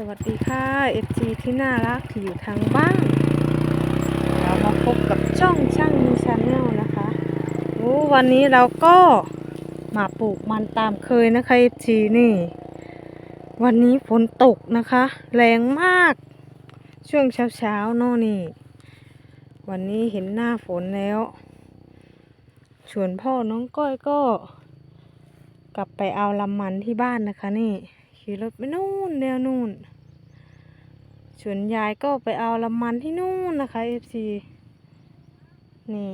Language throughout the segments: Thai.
สวัสดีค่ะ FG ที่น่ารักที่อยู่ทางบ้านเรามาพบกับช่องช่างมีชาแนลนะคะโอ้วันนี้เราก็มาปลูกมันตามเคยนะคะ FG นี่ วันนี้ฝนตกนะคะ แรงมาก ช่วงเช้าๆเนาะนี่ วันนี้เห็นหน้าฝนแล้วส่วนพ่อน้องก้อยก็ กลับไปเอาลำมันที่บ้านนะคะนี่ ขี่รถไปนู่นแนวนู่นส่วนยายก็ไปเอาลำมันที่นู่นนะคะเอฟซีนี่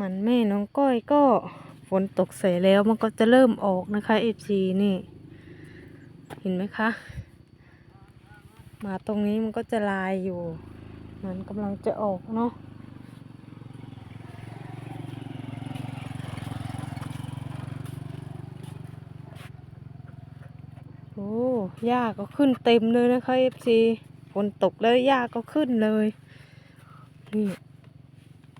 มันแม่น้องก้อยก็ฝนตกใส่แล้วมันก็จะเริ่มออกนะคะเอฟซีนี่ เห็นไหมคะ มาตรงนี้มันก็จะลายอยู่ มันกำลังจะออกเนาะ โอ้หญ้าก็ขึ้นเต็มเลยนะคะเอฟซีฝนตกแล้วหญ้าก็ขึ้นเลย นี่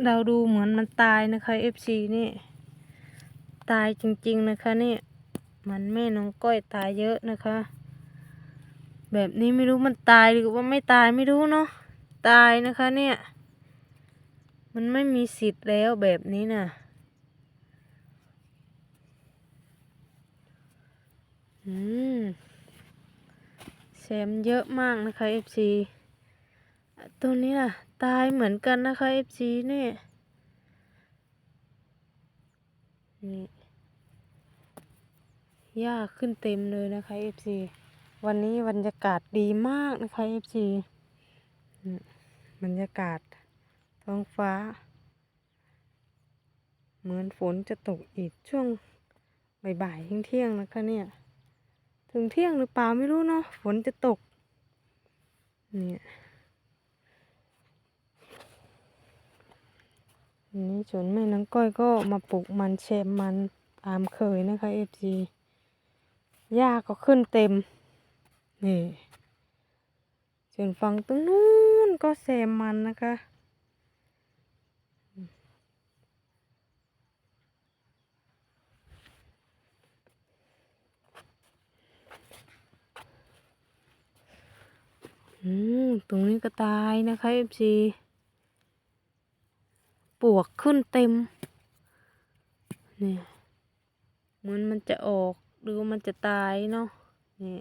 เราดูเหมือนมันตายนะคะเอฟซีนี่ ตายจริง ๆนะคะนี่มันแม่น้องก้อยตายเยอะนะคะ แบบนี้ไม่รู้มันตายหรือว่าไม่ตายไม่รู้เนาะตายนะคะเนี่ย มันไม่มีสิทธิ์แล้วแบบนี้น่ะอืม แซมเยอะมากนะคะ FC ตัวนี้ล่ะตายเหมือนกันนะคะ FC เนี่ยนี่หญ้าขึ้นเต็มเลยนะคะ FC วันนี้บรรยากาศดีมากนะคะ FC บรรยากาศท้องฟ้า เหมือนฝนจะตกอีกช่วงบ่ายๆเที่ยงๆนะคะเนี่ย ถึงเที่ยงหรือเปล่าไม่รู้เนาะฝนจะตกเนี่ยนี้สวนแม่น้องก้อยก็มาปลูกมันแชมมันตามเคยนะคะเอฟซีหญ้าก็ขึ้นเต็มนี่ส่วนฝั่งตรงนู้นก็แซมมันนะคะ อืมตรงนี้ก็ตายนะคะเอฟซีปวกขึ้นเต็ม เนี่ยเหมือนมันจะออกหรือมันจะตายเนาะนี่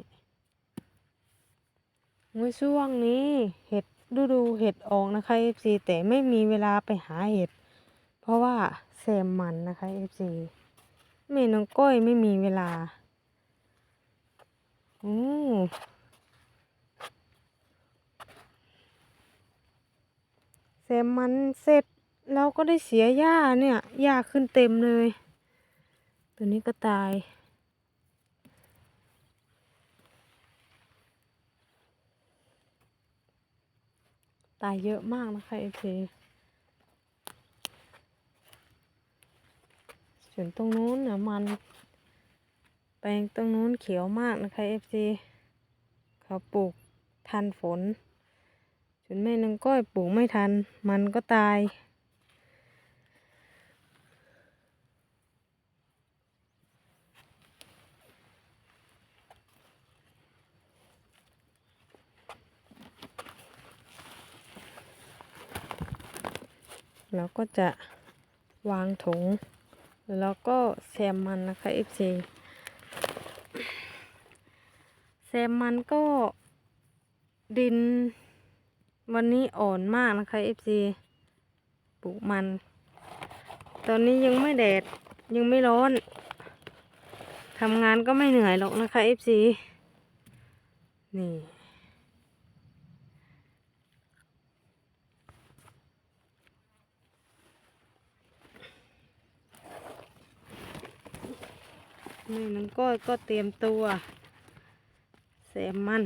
เมื่อช่วงนี้เห็ดฤดูเห็ดออกนะคะเอฟซีแต่ไม่มีเวลาไปหาเห็ด เพราะว่าแซมมันนะคะเอฟซีแม่น้องก้อยไม่มีเวลา โอ้ เสร็จมันเสร็จเราก็ได้เสียหญ้าเนี่ยหญ้าขึ้นเต็มเลย ตัวนี้ก็ตาย ตายเยอะมากนะคะเอฟซีส่วนตรงนู้นน่ะมันแปลงตรงนู้นเขียวมากนะคะเอฟซีเขาปลูกทันฝน ส่วนแม่นางก้อยปลูกไม่ทัน มันก็ตายแล้วก็จะวางถุง แล้วก็แซมมันนะคะ FC แซมมันก็ดิน วันนี้อ่อนมากนะคะ FC ปลูกมัน ตอนนี้ยังไม่แดดยังไม่ร้อนทำงานก็ไม่เหนื่อยหรอกนะคะ FC นี่แม่น้องก้อยก็เตรียมตัวแซมมัน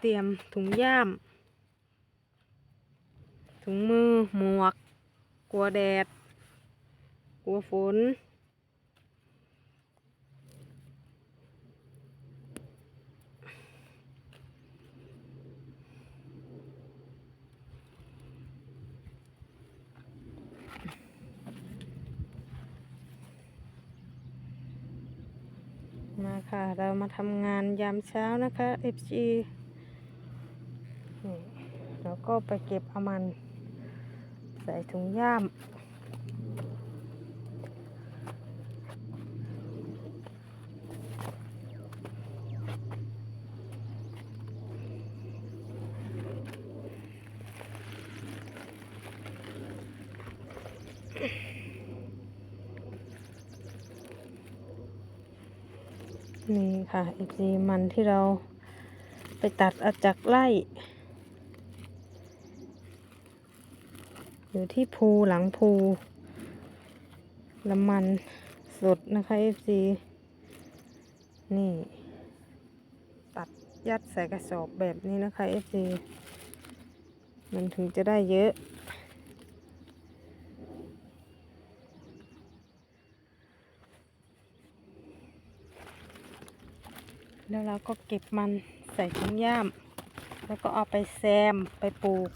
เตรียมถุงย่าม ถุงมือหมวก กลัวแดด กลัวฝน มาค่ะ เรามาทำงานยามเช้านะคะ FG ก็ไปเก็บเอามันใส่ถุงย่ามนี่ค่ะ FG มันที่เราไปตัดอาจากไร่ อยู่ที่ภูหลังภูละมันสดนะคะ FC นี่ ตัดยัดใส่กระสอบแบบนี้นะคะ FC มันถึงจะได้เยอะแล้วเราก็เก็บมันใส่ถุงย่าม แล้วก็เอาไปแซมไปปลูก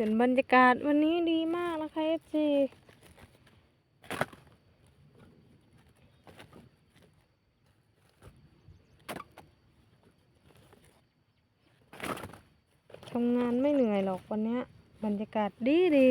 ส่วนบรรยากาศวันนี้ดีมากนะคะ FC ทำงานไม่เหนื่อยหรอกวันนี้บรรยากาศดีดี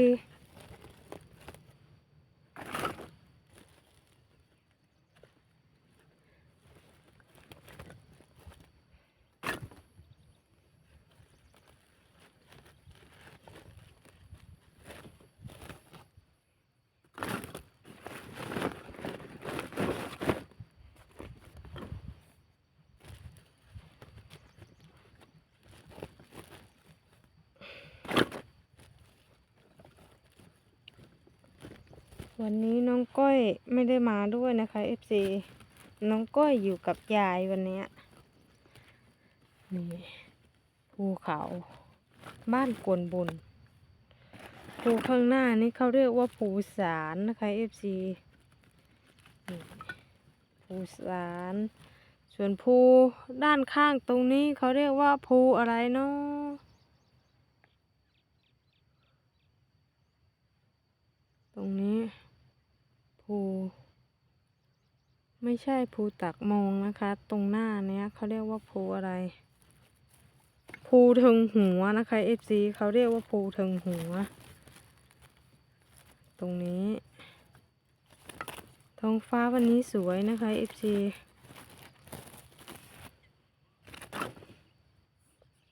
วันนี้น้องก้อยไม่ได้มาด้วยนะคะ FC น้องก้อยอยู่กับยายวันนี้นี่ภูเขา บ้านกวนบุญภูข้างหน้านี่เขาเรียกว่าภูสารนะคะ FC นี่ภูสารส่วนภูด้านข้างตรงนี้เขาเรียกว่าภูอะไรเนาะ ตรงนี้ภู ไม่ใช่ภูตักมองนะคะ ตรงหน้าเนี้ยเขาเรียกว่าภูอะไรภูเทิงหัวนะคะ FC เขาเรียกว่าภูเทิงหัว ตรงนี้ ท้องฟ้าวันนี้สวยนะคะ FC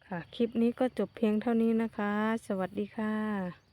ค่ะ คลิปนี้ก็จบเพียงเท่านี้นะคะ สวัสดีค่ะ